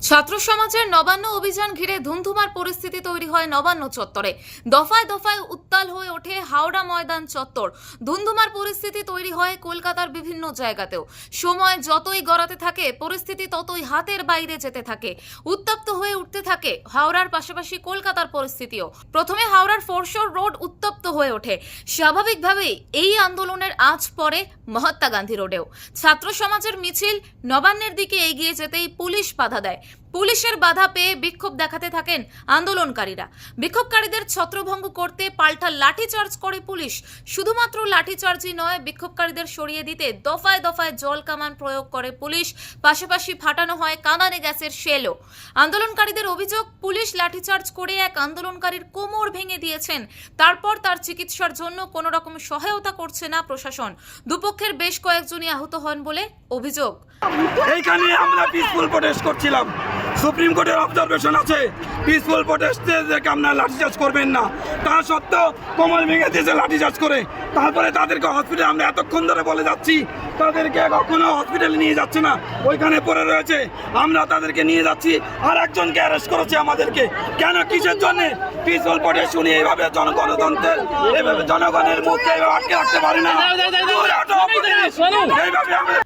ছাত্র সমাজের নবান্ন অভিযান ঘিরে ধুমধুমার পরিস্থিতি তৈরি হয় নবান্ন চত্বরে। দফায় দফায় উত্তাল হয়ে ওঠে হাওড়া ময়দান চত্বর। ধুমধুমার পরিস্থিতি তৈরি হয় কলকাতার বিভিন্ন জায়গাতেও। সময় যতই গড়াতে থাকে, পরিস্থিতি ততই হাতের বাইরে যেতে থাকে। উত্তপ্ত হয়ে উঠতে থাকে হাওড়ার পাশাপাশি কলকাতার পরিস্থিতিও। প্রথমে হাওড়ার ফোরশোর রোড উত্তপ্ত হয়ে ওঠে। স্বাভাবিকভাবেই এই আন্দোলনের আজ পরে মহাত্মা গান্ধী রোডেও। ছাত্র সমাজের মিছিল নবান্নের দিকে এগিয়ে যেতেই পুলিশ বাধা দেয়। পুলিশের বাধা পেয়ে বিক্ষোভ দেখাতে থাকেন আন্দোলনকারীরা। বিক্ষোভকারীদের ছত্রভঙ্গ করতে পাল্টা লাঠিচার্জ করে পুলিশ। শুধুমাত্র লাঠিচার্জই নয়, বিক্ষোভকারীদের সরিয়ে দিতে দফায় দফায় জল কামান প্রয়োগ করে পুলিশ। পাশাপাশি ফাটানো হয় কাঁদানে গ্যাসের শেলও আন্দোলনকারীদের অভিযোগ, পুলিশ লাঠিচার্জ করে এক আন্দোলনকারীর কোমর ভেঙে দিয়েছেন। তারপর তার চিকিৎসার জন্য কোনো রকম সহায়তা করছে না প্রশাসন। দুপক্ষের বেশ কয়েকজনই আহত হন বলে অভিযোগ। এইখানে আমরা পিসফুল প্রোটেস্ট করছিলাম। সুপ্রিম কোর্টের অবজারভেশন আছে। পিসফুল প্রোটেস্টদেরকে আপনারা লাঠিচার্জ করবেন না তা সত্ত্বেও কোমল ভেঙে দিয়েছে লাঠিচার্জ করে। তারপরে তাদেরকে হসপিটালে আমরা এতক্ষণ ধরে বলে যাচ্ছি তাদেরকে কখনো হসপিটালে নিয়ে যাচ্ছে না। ওইখানে পড়ে রয়েছে। আমরা তাদেরকে নিয়ে যাচ্ছি আর একজনকে অ্যারেস্ট করেছে আমাদেরকে। কেন? কিসের জন্য? পিসফুল প্রোটেস্ট শুনি এইভাবে জনগণতন্ত্রের এইভাবে জনগণের মধ্যে আটকে রাখতে পারি না। এইভাবে আমরা